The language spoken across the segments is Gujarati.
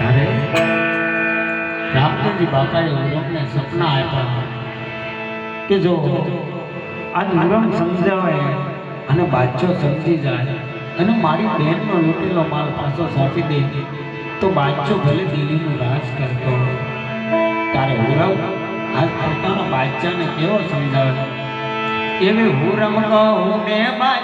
ત્યારે રામદેવજી બાપાએ ઉરમને સપના આપ્યા કે જો આ ઉરમ સમજાવે અને બાદશાહ સમજી જાય અને મારી બહેનનો લૂંટેલો માલ પાછો સોંપી દે, તો બાદશાહ ભલે દિલ્હીનું રાજ કરતો. તારે ઉરવ આજ પોતાના બાદશાહને કેવો સમજાવે? એવી હુરમ કહું ને બાદશાહ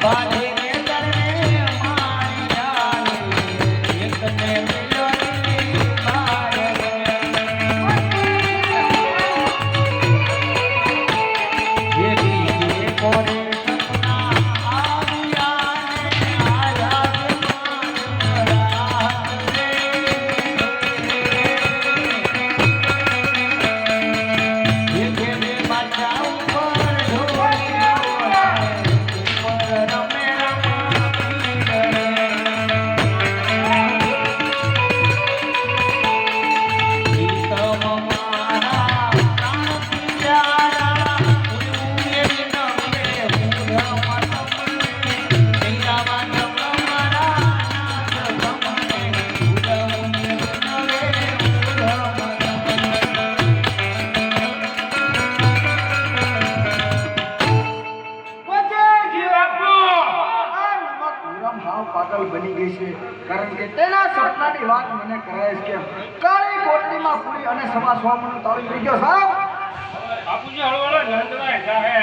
Bye. પાગલ બની ગઈ છે. કારણ કે તેના સપનાની વાત મને કરાય છે કાળી કોટલીમાં પૂરી અને સભા સ્વામીનો તાળી થઈ ગયો, સાહેબ. બાપુજી હળવાળો નંદવાય જાહે.